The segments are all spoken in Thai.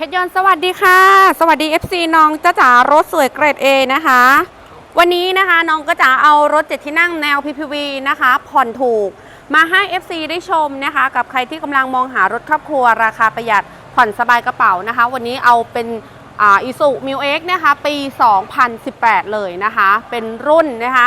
เพชรยนต์สวัสดีค่ะ สวัสดี FC น้องจ้าจ๋ารถสวยเกรด A นะคะ วันนี้นะคะน้องก็จะเอารถเจ็ดที่นั่งแนว PPV นะคะ ผ่อนถูกมาให้ FC ได้ชมนะคะ กับใครที่กำลังมองหารถครอบครัวราคาประหยัดผ่อนสบายกระเป๋านะคะ วันนี้เอาเป็นอ่าอิสุมิวเอ็กนะคะ ปี 2018 เลยนะคะ เป็นรุ่นนะคะ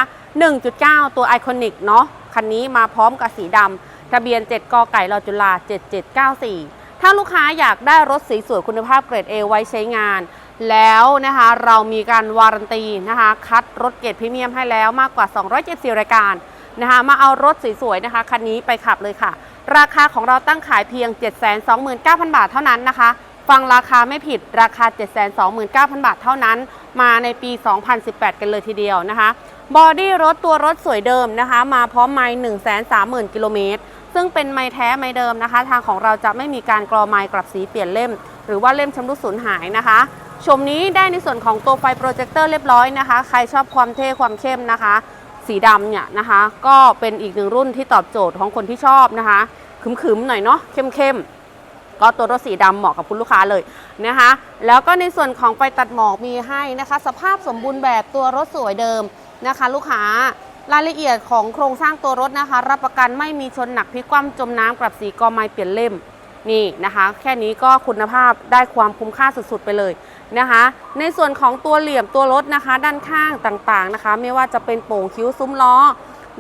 1.9 ตัวไอคอนิกเนาะคันนี้มาพร้อมกับสีดำทะเบียน 7กไก่รอจุฬา7794 ถ้าลูกค้าอยากได้รถสีสวยคุณภาพเกรด A ไว้ใช้งาน แล้วนะคะเรามีการวารันตีนะคะคัดรถเกรดพรีเมียมให้แล้วมากกว่า 274 รายการนะคะมาเอารถสวยๆนะคะคันนี้ไปขับเลยค่ะ ราคาของเราตั้งขายเพียง 729,000 บาทเท่านั้นนะคะ ฟังราคาไม่ผิดราคา 729,000 บาทเท่านั้น มาในปี 2018 กันเลยทีเดียวนะคะบอดี้รถตัวรถสวยเดิมนะคะ มาพร้อมไมล์130,000 กิโลเมตร ซึ่งเป็นไม้แท้ไม้เดิมนะคะ ทางของเราจะไม่มีการกรอไม้กลับสีเปลี่ยนเล่ม หรือว่าเล่มชำรุดสูญหายนะคะชมนี้ได้ในส่วนของตัวไฟโปรเจคเตอร์เรียบร้อยนะคะ ใครชอบความเท่ความเข้มนะคะ สีดำเนี่ยนะคะ ก็เป็นอีกหนึ่งรุ่นที่ตอบโจทย์ของคนที่ชอบนะคะขึมๆหน่อยเนาะเข้มๆก็ตัวรถสีดำเหมาะกับคุณลูกค้าเลยนะคะ แล้วก็ในส่วนของไฟตัดหมอกมีให้นะคะ สภาพสมบูรณ์แบบตัวรถสวยเดิมนะคะ ลูกค้า รายละเอียดของโครงสร้างตัวรถนะคะ รับประกันไม่มีชนหนักพลิกคว่ำจมน้ำกลับสีกอไม้เปลี่ยนเล่มนี่นะคะ แค่นี้ก็คุณภาพได้ความคุ้มค่าสุดๆไปเลยนะคะ ในส่วนของตัวเหลี่ยมตัวรถนะคะ ด้านข้างต่างๆนะคะ ไม่ว่าจะเป็นโป่งคิ้วซุ้มล้อ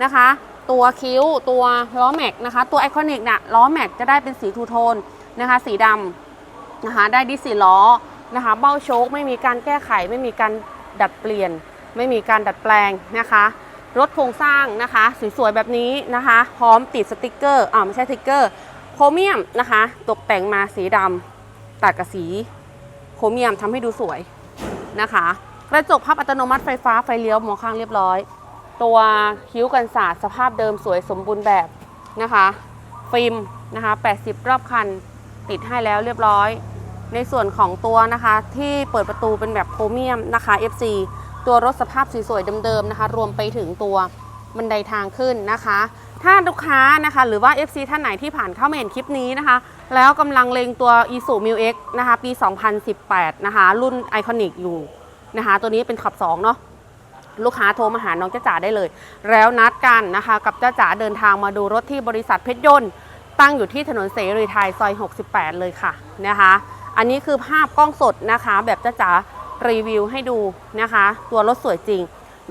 นะคะ ตัวคิ้วตัวล้อแม็กนะคะ ตัวไอคอนิกเนี่ยล้อแม็กจะได้เป็นสีทูโทนนะคะ สีดำนะคะ ได้ดิสสีล้อนะคะ เบ้าโชคไม่มีการแก้ไข ไม่มีการดัดเปลี่ยน ไม่มีการดัดแปลงนะคะ รถโครงสร้างนะคะ สวยๆแบบนี้นะคะ พร้อมติดสติกเกอร์อ่าไม่ใช่สติกเกอร์โครเมียมนะคะ ตกแต่งมาสีดำตัดกับสีโครเมียมทำให้ดูสวยนะคะ กระจกพับอัตโนมัติไฟฟ้าไฟเลี้ยวมองข้างเรียบร้อย ตัวคิ้วกันศาสตร์สภาพเดิมสวยสมบูรณ์แบบนะคะ ฟิล์มนะคะ 80 รอบคันติดให้แล้วเรียบร้อย ในส่วนของตัวนะคะที่เปิดประตูเป็นแบบโครเมียมนะคะ FC ตัวรถสภาพสวยๆเดิมๆนะคะ รวมไปถึงตัวบันไดทางขึ้นนะคะ ถ้าลูกค้านะคะ หรือว่า FC ท่านไหนที่ผ่านเข้ามาเห็นคลิปนี้นะคะ แล้วกำลังเลงตัว i s u m i x นะคะ ปี 2018 นะคะ รุ่นไอคอนิกอยู่นะคะ ตัวนี้เป็นขับ 2 เนาะลูกค้าโทรมาหาน้องจ้าจ๋าได้เลย แล้วนัดกันนะคะ กับจ้าจ๋าเดินทางมาดูรถที่บริษัทเพชรยนต์ ตั้งอยู่ที่ถนนเสรีไทยซอย 68 เลยค่ะนะคะ อันนี้คือภาพกล้องสดนะคะ แบบจ้าจ๋า รีวิวให้ดูนะคะ ตัวรถสวยจริง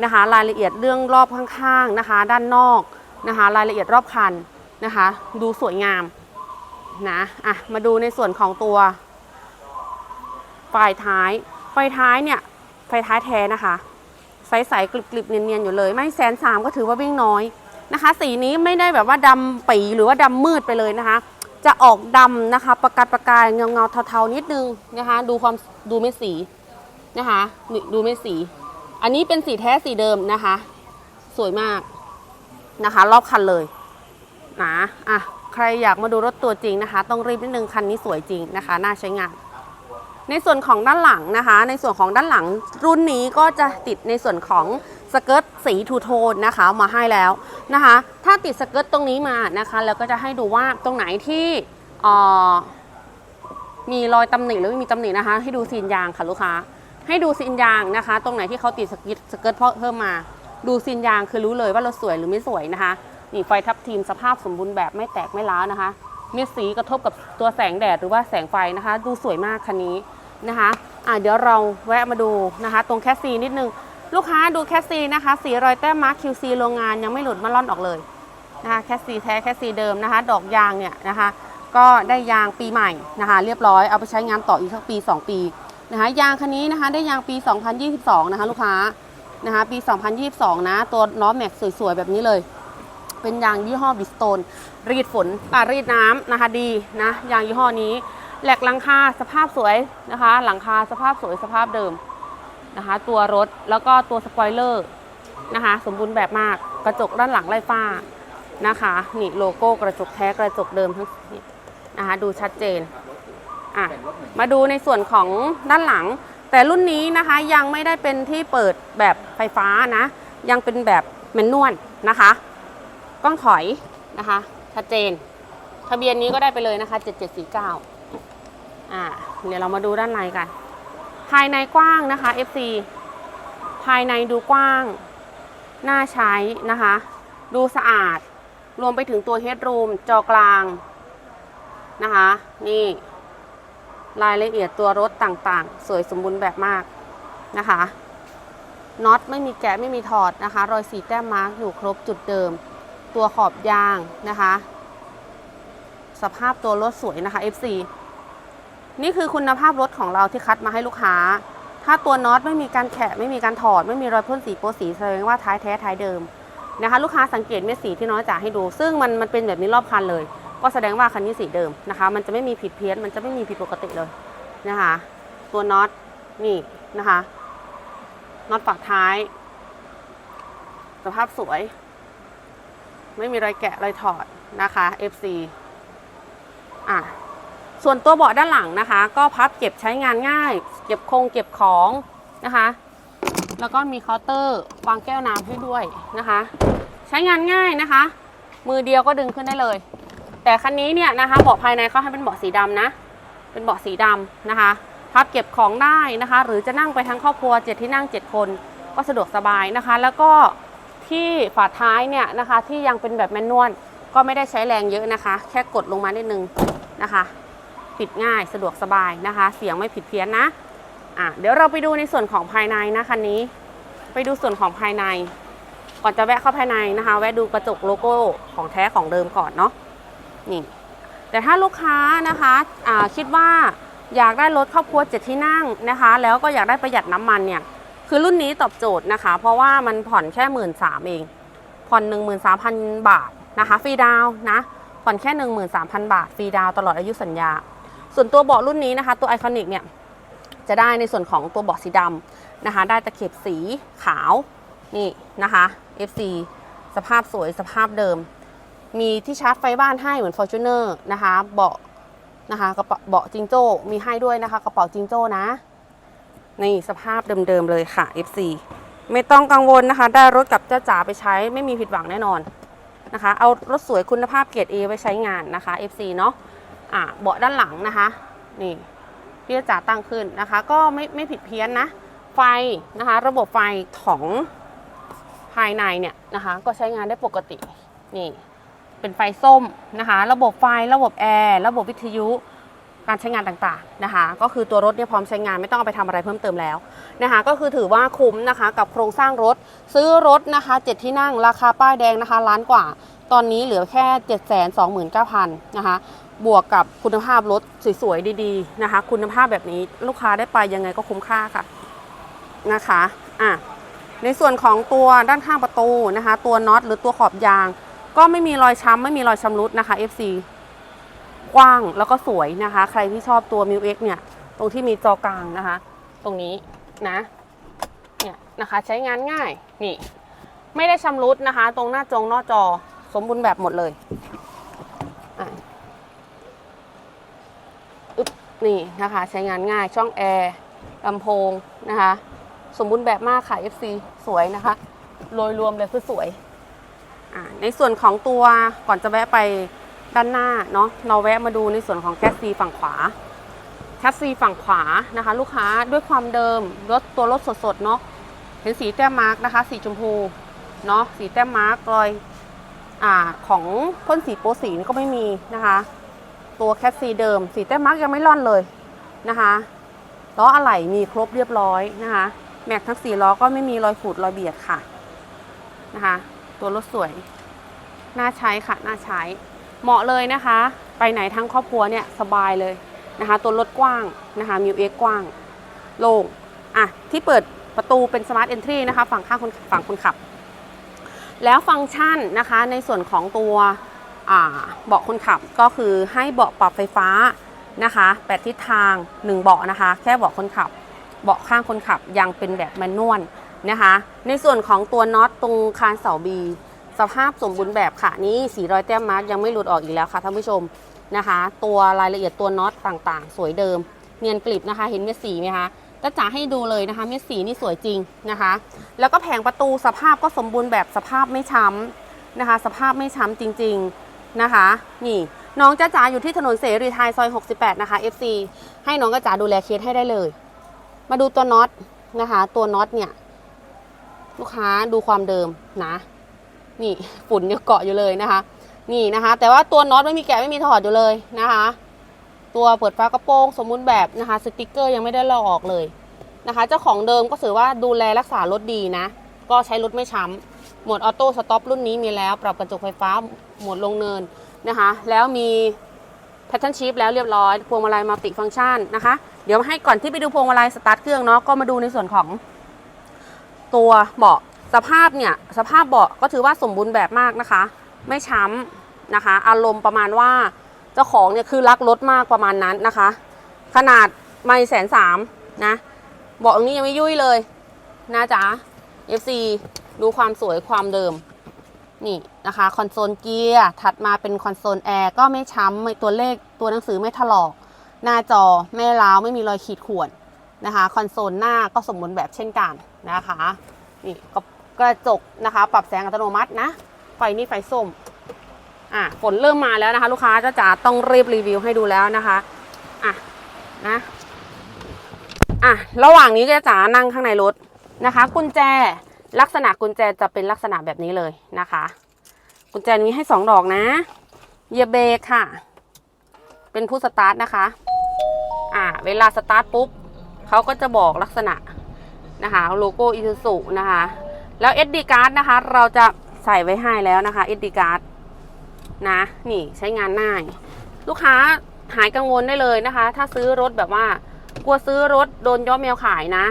นะคะ รายละเอียดเรื่องรอบข้างๆนะคะ ด้านนอกนะคะ รายละเอียดรอบคันนะคะ ดูสวยงามนะอะมาดูในส่วนของตัวไฟท้าย ไฟท้ายเนี่ยไฟท้ายแท้นะคะใสๆกลิบๆเนียนๆอยู่เลย ไม่แสนสามก็ถือว่าวิ่งน้อยนะคะ สีนี้ไม่ได้แบบว่าดำปีหรือว่าดำมืดไปเลยนะคะ จะออกดำนะคะ ประกายประกายเงาเงาๆเทาๆนิดนึงนะคะ ดูความดูเม็ดสี นะคะดูเม็ดสี อันนี้เป็นสีแท้สีเดิมนะคะ สวยมากนะคะ รอบคันเลยนะอะใครอยากมาดูรถตัวจริงนะคะ ต้องรีบนิดนึงคันนี้สวยจริงนะคะ น่าใช้งาน ในส่วนของด้านหลังนะคะ ในส่วนของด้านหลังรุ่นนี้ก็จะติดในส่วนของสเกิร์ตสีทูโทนนะคะมาให้แล้วนะคะ ถ้าติดสเกิร์ตตรงนี้มานะคะ แล้วก็จะให้ดูว่าตรงไหนที่อ่อมีรอยตำหนิหรือไม่มีตำหนินะคะ ให้ดูซีนยางค่ะลูกค้า ให้ดูซีนยางนะคะ ตรงไหนที่เขาติดสกิทสเกิร์ตเพิ่มมา ดูซีนยางคือรู้เลยว่ารถสวยหรือไม่สวยนะคะนี่ไฟทับทีมสภาพสมบูรณ์แบบไม่แตกไม่ร้านะคะเม็ดสีกระทบกับตัวแสงแดดหรือว่าแสงไฟนะคะ ดูสวยมากคันนี้นะคะอะเดี๋ยวเราแวะมาดูนะคะ ตรงแคสซีนิดนึง ลูกค้าดูแคสซีนะคะ สีรอยแต้มมาร์ค QC โรงงานยังไม่หลุดมาล่อนออกเลยนะคะแคสซีแท้แคสซีเดิมนะคะ ดอกยางเนี่ยนะคะ ก็ได้ยางปีใหม่นะคะ เรียบร้อยเอาไปใช้งานต่ออีกสักปี 2 ปี นะคะยางคันนี้นะคะได้ยางปี 2022 นะคะลูกค้านะคะปี 2022 นะตัวล้อแม็กสวยๆ แบบนี้เลย เป็นยางยี่ห้อบิสโตนรีดฝนอ่ารีดน้ำนะคะดีนะยางยี่ห้อนี้แหลกหลังคาสภาพสวยนะคะ หลังคาสภาพสวยสภาพเดิมนะคะ ตัวรถแล้วก็ตัวสปอยเลอร์นะคะ สมบูรณ์แบบมากกระจกด้านหลังไล่ฟ้านะคะ นี่โลโก้กระจกแท้กระจกเดิมทั้งนี่นะคะ ดูชัดเจน อะมาดูในส่วนของด้านหลัง แต่รุ่นนี้นะคะยังไม่ได้เป็นที่เปิดแบบไฟฟ้านะ ยังเป็นแบบแมนนวลนะคะ กล้องถอยนะคะชัดเจน ทะเบียนนี้ก็ได้ไปเลยนะคะ 7749 อ่าเดี๋ยวเรามาดูด้านในกัน ภายในกว้างนะคะ FC ภายในดูกว้าง น่าใช้นะคะ ดูสะอาด รวมไปถึงตัวเฮดรูมจอกลางนะคะ นี่ รายละเอียดตัวรถต่างๆ สวยสมบูรณ์แบบมากนะคะน็อตไม่มีแกะไม่มีถอดนะคะ รอยสีแต้มมาร์กอยู่ครบจุดเดิม ตัวขอบยางนะคะ สภาพตัวรถสวยนะคะ FC นี่คือคุณภาพรถของเราที่คัดมาให้ลูกค้า ถ้าตัวน็อตไม่มีการแขะไม่มีการถอด ไม่มีรอยพ่นสีโปสีแสดงว่าท้ายแท้ท้ายเดิมนะคะ ลูกค้าสังเกตเม็ดสีที่น้อยจ่าให้ดู ซึ่งมันมันเป็นแบบนี้รอบคันเลย ก็แสดงว่าคันนี้สีเดิมนะคะ มันจะไม่มีผิดเพี้ยน มันจะไม่มีผิดปกติเลยนะคะ ตัวน็อตนี่นะคะน็อตฝักท้าย สภาพสวย ไม่มีรอยแกะรอยถอดนะคะ FC อะส่วนตัวเบาะด้านหลังนะคะ ก็พับเก็บใช้งานง่าย เก็บคงเก็บของนะคะ แล้วก็มีเคาน์เตอร์วางแก้วน้ำให้ด้วยนะคะ ใช้งานง่ายนะคะ มือเดียวก็ดึงขึ้นได้เลย แต่คันนี้เนี่ยนะคะเบาะภายในเขาให้เป็นเบาะสีดำนะ เป็นเบาะสีดำนะคะ พับเก็บของได้นะคะ หรือจะนั่งไปทั้งครอบครัวเจ็ดที่นั่งเจ็ดคนก็สะดวกสบายนะคะ แล้วก็ที่ฝาท้ายเนี่ยนะคะที่ยังเป็นแบบแมนนวลก็ไม่ได้ใช้แรงเยอะนะคะ แค่กดลงมานิดนึงนะคะปิดง่ายสะดวกสบายนะคะ เสียงไม่ผิดเพี้ยนนะอะเดี๋ยวเราไปดูในส่วนของภายในนะคันนี้ ไปดูส่วนของภายใน ก่อนจะแวะเข้าภายในนะคะ แวะดูกระจกโลโก้ของแท้ของเดิมก่อนเนาะ นี่แต่ถ้าลูกค้านะคะอ่าคิดว่าอยากได้รถครอบครัวเจ็ดที่นั่งนะคะ แล้วก็อยากได้ประหยัดน้ำมันเนี่ยคือรุ่นนี้ตอบโจทย์นะคะ เพราะว่ามันผ่อนแค่หมื่นสามเอง ผ่อนหนึ่งหมื่นสามพันบาทนะคะฟรีดาวนะผ่อนแค่หนึ่งหมื่นสามพันบาทฟรีดาวตลอดอายุสัญญา ส่วนตัวเบาะรุ่นนี้นะคะ ตัวไอคอนิกเนี่ยจะได้ในส่วนของตัวเบาะสีดำนะคะ ได้ตะเข็บสีขาวนี่นะคะ FC สภาพสวยสภาพเดิม มีที่ชาร์จไฟบ้านให้เหมือน Fortuner นะคะเบาะนะคะกระเป๋าเบาะจิงโจ้มีให้ด้วยนะคะ กระเป๋าจิงโจ้นะนี่สภาพเดิมๆเลยค่ะ FC ไม่ต้องกังวลนะคะ ได้รถกับเจ้าจ๋าไปใช้ไม่มีผิดหวังแน่นอนนะคะ เอารถสวยคุณภาพเกรด A ไว้ใช้งานนะคะ FC เนาะอะเบาะด้านหลังนะคะ นี่พี่จ๋าตั้งขึ้นนะคะ ก็ไม่ไม่ผิดเพี้ยนนะ ไฟนะคะ ระบบไฟของภายในเนี่ยนะคะ ก็ใช้งานได้ปกตินี่ เป็นไฟส้มนะคะ ระบบไฟ ระบบแอร์ ระบบวิทยุ การใช้งานต่างๆนะคะ ก็คือตัวรถเนี่ยพร้อมใช้งานไม่ต้องเอาไปทำอะไรเพิ่มเติมแล้วนะคะ ก็คือถือว่าคุ้มนะคะกับโครงสร้างรถ ซื้อรถนะคะเจ็ดที่นั่งราคาป้ายแดงนะคะล้านกว่า ตอนนี้เหลือแค่ 7 2 9 0 0 0นะคะ บวกกับคุณภาพรถสวยๆดีๆนะคะ คุณภาพแบบนี้ลูกค้าได้ไปยังไงก็คุ้มค่าค่ะนะคะอะในส่วนของตัวด้านข้างประตูนะคะ ตัวน็อตหรือตัวขอบยาง ก็ไม่มีรอยช้ำไม่มีรอยชำรุดนะคะ FC กว้างแล้วก็สวยนะคะ ใครที่ชอบตัว m ิ u X เนี่ย ตรงที่มีจอกลางนะคะ ตรงนี้นะ เนี่ยนะคะใช้งานง่าย นี่ ไม่ได้ชำรุดนะคะ ตรงหน้าจงหน้าจอสมบูรณ์แบบหมดเลยอึบนี่นะคะ ใช้งานง่ายช่องแอร์ลำโพงนะคะ สมบูรณ์แบบมากค่ะ FC สวยนะคะ โดยรวมเลยคือสวย ในส่วนของตัวก่อนจะแวะไปด้านหน้าเนาะเราแวะมาดูในส่วนของแคสซีฝั่งขวาแคสซีฝั่งขวานะคะ ลูกค้าด้วยความเดิมรถตัวรถสดๆเนาะเห็นสีแต้มมาร์กนะคะ สีชมพูเนาะสีแต้มมาร์กรอยอ่าของพ่นสีโปสีนี่ก็ไม่มีนะคะ ตัวแคสซีเดิม สีแต้มมาร์กยังไม่ร่อนเลยนะคะล้ออะไหล่มีครบเรียบร้อยนะคะแม็กทั้งสี่ล้อก็ไม่มีรอยขูดรอยเบียดค่ะนะคะ ตัวรถสวย น่าใช้ค่ะน่าใช้ เหมาะเลยนะคะ ไปไหนทั้งครอบครัวเนี่ยสบายเลยนะคะ ตัวรถกว้างนะคะมิวเอ็กกว้าง โล่งอะที่เปิดประตูเป็นสมาร์ทเอนทรีนะคะ ฝั่งข้างคนฝั่งคนขับ แล้วฟังก์ชันนะคะในส่วนของตัวเบาะคนขับก็คือให้เบาะปรับไฟฟ้านะคะแปดทิศทาง 1 เบาะนะคะ แค่เบาะคนขับ เบาะข้างคนขับยังเป็นแบบแมนนวลนะคะ ในส่วนของตัวน็อตตรงคานเสาบี สภาพสมบูรณ์แบบค่ะนี่สีรอยแต้มมาร์กยังไม่หลุดออกอีกแล้วค่ะท่านผู้ชมนะคะ ตัวรายละเอียดตัวน็อตต่างๆ สวยเดิม เนียนกริบนะคะ เห็นเม็ดสีไหมคะจะจ๋าให้ดูเลยนะคะ เม็ดสีนี่สวยจริงนะคะ แล้วก็แผงประตูสภาพก็สมบูรณ์แบบสภาพไม่ช้ำนะคะ สภาพไม่ช้ำจริง ๆนะคะ นี่น้องจ้าจ๋าอยู่ที่ถนนเสรีไทยซอย 68 นะคะ FC ให้น้องจ้าจ๋าดูแลเคสให้ได้เลย มาดูตัวน็อตนะคะ ตัวน็อตเนี่ย ลูกค้าดูความเดิมนะ นี่ฝุ่นยังเกาะอยู่เลยนะคะ นี่นะคะ แต่ว่าตัวน็อตไม่มีแกะไม่มีถอดอยู่เลยนะคะ ตัวเปิดฝากระโปรงสมมุติแบบนะคะสติกเกอร์ยังไม่ได้ลอกออกเลยนะคะ เจ้าของเดิมก็ถือว่าดูแลรักษารถดีนะ ก็ใช้รถไม่ช้ำหมดออโต้สต็อปรุ่นนี้มีแล้วปรับกระจกไฟฟ้าหมดลงเนินนะคะ แล้วมีแพทเทิร์นชิพแล้วเรียบร้อยพวงมาลัยมัลติฟังก์ชันนะคะ เดี๋ยวให้ก่อนที่ไปดูพวงมาลัยสตาร์ทเครื่องเนาะก็มาดูในส่วนของตัวเบาะ สภาพเนี่ยสภาพเบาะก็ถือว่าสมบูรณ์แบบมากนะคะ ไม่ช้ำนะคะ อารมณ์ประมาณว่าเจ้าของเนี่ยคือรักรถมากประมาณนั้นนะคะ ขนาดไม่แสนสามนะเบาะตรงนี้ยังไม่ยุ่ยเลยนะจ๊ะ FC ดูความสวยความเดิมนี่นะคะคอนโซลเกียร์ถัดมาเป็นคอนโซลแอร์ก็ไม่ช้ำตัวเลขตัวหนังสือไม่ถลอก หน้าจอไม่ร้าวไม่มีรอยขีดข่วนนะคะคอนโซลหน้าก็สมบูรณ์แบบเช่นกันนะคะนี่ก็ กระจกนะคะ ปรับแสงอัตโนมัตินะ ไฟนี่ไฟส้ม อะฝนเริ่มมาแล้วนะคะ ลูกค้าจะจ๋าต้องรีบรีวิวให้ดูแล้วนะคะ อะนะอะระหว่างนี้จะจ๋านั่งข้างในรถนะคะ กุญแจลักษณะกุญแจจะเป็นลักษณะแบบนี้เลยนะคะ กุญแจนี้ให้สองดอกนะเหยียบเบรกค่ะ เป็นผู้สตาร์ทนะคะ อ่า เวลาสตาร์ทปุ๊บเขาก็จะบอกลักษณะนะคะโลโก้อิซูซุนะคะ แล้ว SD card นะคะ เราจะใส่ไว้ให้แล้วนะคะ SD card นะ นี่ใช้งานง่าย ลูกค้าหายกังวลได้เลยนะคะ ถ้าซื้อรถแบบว่ากลัวซื้อรถโดนย้อมแมวขายนะ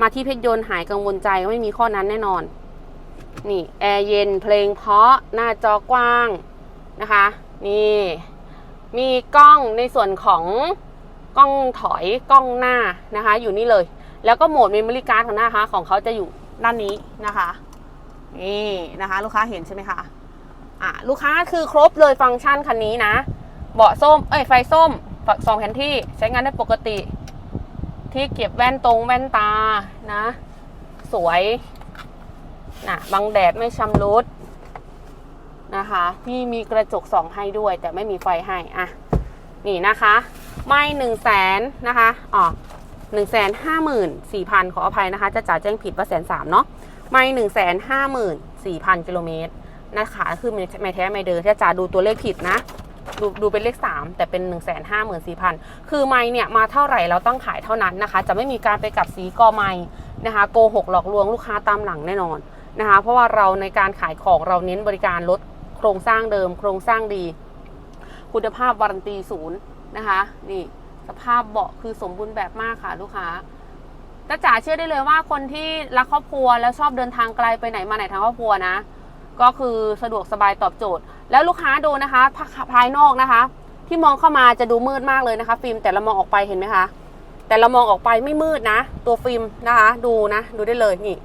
มาที่เพชรยนต์หายกังวลใจไม่มีข้อนั้นแน่นอน นี่แอร์เย็นเพลงเพราะหน้าจอกว้างนะคะ นี่ มีกล้องในส่วนของกล้องถอยกล้องหน้านะคะ อยู่นี่เลย แล้วก็โหมดเมมโมรี่การ์ดของหน้าคะของเขาจะอยู่ ด้านนี้นะคะนี่นะคะ ลูกค้าเห็นใช่ไหมคะอะลูกค้าคือครบเลยฟังก์ชันคันนี้นะ เบาะส้มเอ้ยไฟส้มสองแผนที่ใช้งานได้ปกติ ที่เก็บแว่นตรงแว่นตานะ สวยนะบังแดดไม่ชำรุดนะคะพี่มีกระจกสองให้ด้วย แต่ไม่มีไฟให้อะนี่นะคะ ไม่หนึ่งแสนนะคะอ๋อ หนึ่งแสนห้าหมื่นสี่พันขออภัยนะคะ จะจ่ายแจ้งผิดว่าแสนสามเนาะไม่หนึ่งแสนห้าหมื่นสี่พันกิโลเมตรนะคะคือไม่แท้ไม่เดินถ้าจ่าดูตัวเลขผิดนะดูดูเป็นเลข 3 แต่เป็น 1 5 4 0 0 0 คือไม้เนี่ยมาเท่าไหร่เราต้องขายเท่านั้นนะคะ จะไม่มีการไปกับสีกอไม้นะคะโกหกหลอกลวงลูกค้าตามหลังแน่นอนนะคะ เพราะว่าเราในการขายของเราเน้นบริการลดโครงสร้างเดิม โครงสร้างดี คุณภาพวารันตีศูนย์นะคะนี่ สภาพเบาะคือสมบูรณ์แบบมากค่ะลูกค้าจ้าจ๋าเชื่อได้เลยว่าคนที่รักครอบครัวแล้วชอบเดินทางไกลไปไหนมาไหนทางครอบครัวนะ ก็คือสะดวกสบายตอบโจทย์ แล้วลูกค้าดูนะคะภาภายนอกนะคะ ที่มองเข้ามาจะดูมืดมากเลยนะคะ ฟิล์มแต่เรามองออกไปเห็นไหมคะแต่เรามองออกไปไม่มืดนะ ตัวฟิล์มนะคะ ดูนะ ดูได้เลยนี่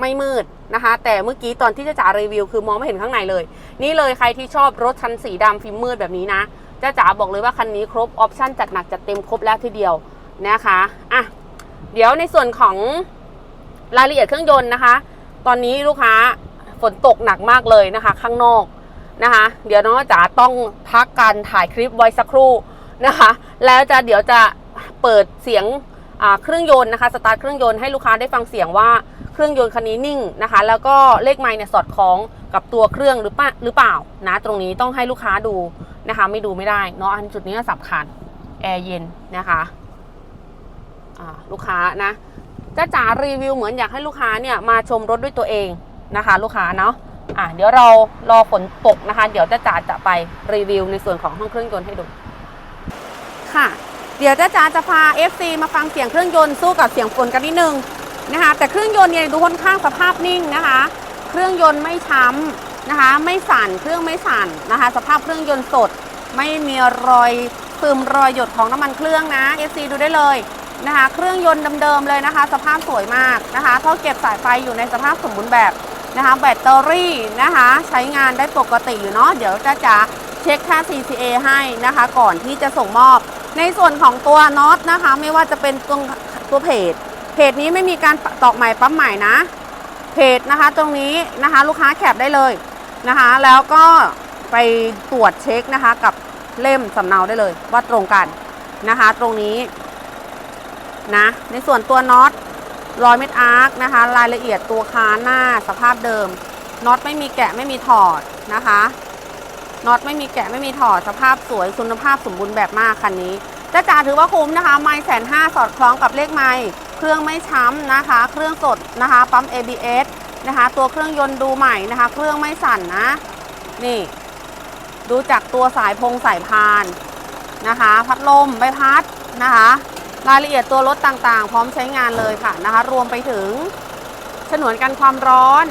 ไม่มืดนะคะ แต่เมื่อกี้ตอนที่จะจ๋ารีวิว คือมองไม่เห็นข้างในเลย นี่เลยใครที่ชอบรถคันสีดำฟิล์มมืดแบบนี้นะ จ้าจ๋าบอกเลยว่าคันนี้ครบออปชั่นจัดหนักจัดเต็มครบแล้วทีเดียวนะคะอะเดี๋ยวในส่วนของรายละเอียดเครื่องยนต์นะคะ ตอนนี้ลูกค้าฝนตกหนักมากเลยนะคะ ข้างนอกนะคะ เดี๋ยวน้องจ๋าต้องพักการถ่ายคลิปไว้สักครู่นะคะ แล้วจะเดี๋ยวจะเปิดเสียงเครื่องยนต์นะคะสตาร์ทเครื่องยนต์ให้ลูกค้าได้ฟังเสียงว่าเครื่องยนต์คันนี้นิ่งนะคะ แล้วก็เลขไมล์เนี่ยสอดคล้อง กับตัวเครื่องหรือปล่าหรือเปล่านะ ตรงนี้ต้องให้ลูกค้าดูนะคะ ไม่ดูไม่ได้เนาะอันจุดนี้ก็สำคัญแอร์เย็นนะคะลูกค้านะจ้าจ๋ารีวิวเหมือนอยากให้ลูกค้าเนี่ยมาชมรถด้วยตัวเองนะคะ ลูกค้าเนาะอะเดี๋ยวเรารอฝนตกนะคะ เดี๋ยวจ้าจ๋าจะไปรีวิวในส่วนของห้องเครื่องยนต์ให้ดูค่ะเดี๋ยวจ้าจ๋าจะพา FC มาฟังเสียงเครื่องยนต์สู้กับเสียงฝนกันนิดนึงนะคะ แต่เครื่องยนต์เนี่ยดูค่อนข้างสภาพนิ่งนะคะ เครื่องยนต์ไม่ช้ำนะคะ ไม่สั่นเครื่องไม่สั่นนะคะ สภาพเครื่องยนต์สด ไม่มีรอยซึมรอยหยดของน้ำมันเครื่องนะ FC ดูได้เลยนะคะ เครื่องยนต์เดิมๆเลยนะคะ สภาพสวยมากนะคะท่อเก็บสายไฟอยู่ในสภาพสมบูรณ์แบบนะคะ แบตเตอรี่นะคะ ใช้งานได้ปกติอยู่เนาะเดี๋ยวจะจะเช็คค่า CCA ให้นะคะ ก่อนที่จะส่งมอบ ในส่วนของตัวน็อตนะคะ ไม่ว่าจะเป็นตัวตัวเพจเพจนี้ไม่มีการตอกใหม่ปั๊มใหม่นะ เพจนะคะตรงนี้นะคะลูกค้าแคปได้เลยนะคะ แล้วก็ไปตรวจเช็คนะคะกับเล่มสำเนาได้เลยว่าตรงกันนะคะ ตรงนี้นะในส่วนตัวน็อตรอยเม็ดอาร์คนะคะ รายละเอียดตัวค้านหน้าสภาพเดิมน็อตไม่มีแกะไม่มีถอดนะคะน็อตไม่มีแกะไม่มีถอดสภาพสวยคุณภาพสมบูรณ์แบบมากคันนี้จ้าจ๋าถือว่าคุ้มนะคะ ไม่แสนห้าสอดคล้องกับเลขไม่ เครื่องไม่ช้ำนะคะ เครื่องสดนะคะปั๊ม ABS นะคะ ตัวเครื่องยนต์ดูใหม่นะคะ เครื่องไม่สั่นนะ นี่ ดูจากตัวสายพงสายพานนะคะ พัดลมใบพัดนะคะ รายละเอียดตัวรถต่างๆ พร้อมใช้งานเลยค่ะนะคะ รวมไปถึงฉนวนกันความร้อน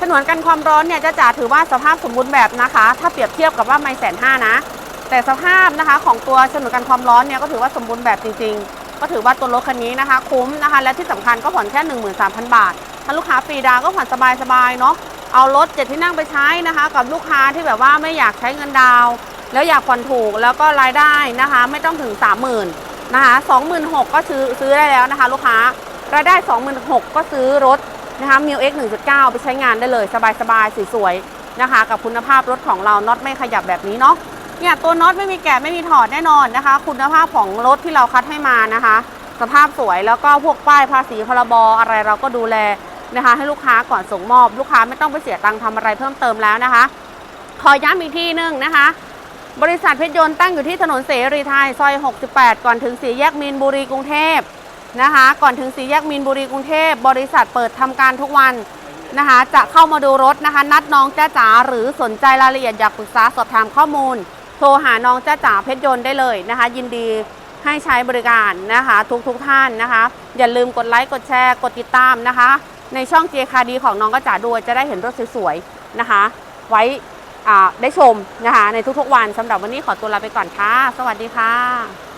ฉนวนกันความร้อนเนี่ยจะจ๋าถือว่าสภาพสมบูรณ์แบบนะคะ ถ้าเปรียบเทียบกับว่าไม่แสนห้านะ แต่สภาพนะคะของตัวฉนวนกันความร้อนเนี่ยก็ถือว่าสมบูรณ์แบบจริงๆ ก็ถือว่าตัวรถคันนี้นะคะ คุ้มนะคะ และที่สำคัญก็ผ่อนแค่ 13,000 บาท ถ้าลูกค้าฟรีดาวก็ผ่อนสบายๆเนาะเอารถเจ็ดที่นั่งไปใช้นะคะ กับลูกค้าที่แบบว่าไม่อยากใช้เงินดาว แล้วอยากผ่อนถูกแล้วก็รายได้นะคะ ไม่ต้องถึง 30,000นะคะ26,000ก็ซื้อซื้อได้แล้วนะคะ ลูกค้ารายได้ 26,000ก็ซื้อรถนะคะมิวเอ็ก1.9ไปใช้งานได้เลย สบายๆสวยๆนะคะ กับคุณภาพรถของเราน็อตไม่ขยับแบบนี้เนาะ เนี่ยตัวน็อตไม่มีแกะไม่มีถอดแน่นอนนะคะ คุณภาพของรถที่เราคัดให้มานะคะ สภาพสวยแล้วก็พวกป้ายภาษีพรบอะไรเราก็ดูแลนะคะ ให้ลูกค้าก่อนส่งมอบ ลูกค้าไม่ต้องไปเสียตังค์ทำอะไรเพิ่มเติมแล้วนะคะ ขอย้ำอีกที่นึงนะคะ บริษัทเพชรยนต์ตั้งอยู่ที่ถนนเสรีไทยซอย 68 ก่อนถึงสี่แยกมีนบุรีกรุงเทพนะคะ ก่อนถึงสี่แยกมีนบุรีกรุงเทพบริษัทเปิดทำการทุกวันนะคะ จะเข้ามาดูรถนะคะ นัดน้องจ้จ๋าหรือสนใจรายละเอียดอยากปรึกษาสอบถามข้อมูล โทรหาน้องจ้าจ๋าเพชรยนต์ได้เลยนะคะ ยินดีให้ใช้บริการนะคะ ทุกทุกท่านนะคะ อย่าลืมกดไลค์กดแชร์กดติดตามนะคะ ในช่องเจคาดีของน้องก็จ๋าด้วยจะได้เห็นรถสวยๆนะคะ ไว้อ่าได้ชมนะคะ ในทุกๆวันสำหรับวันนี้ขอตัวลาไปก่อนค่ะ สวัสดีค่ะ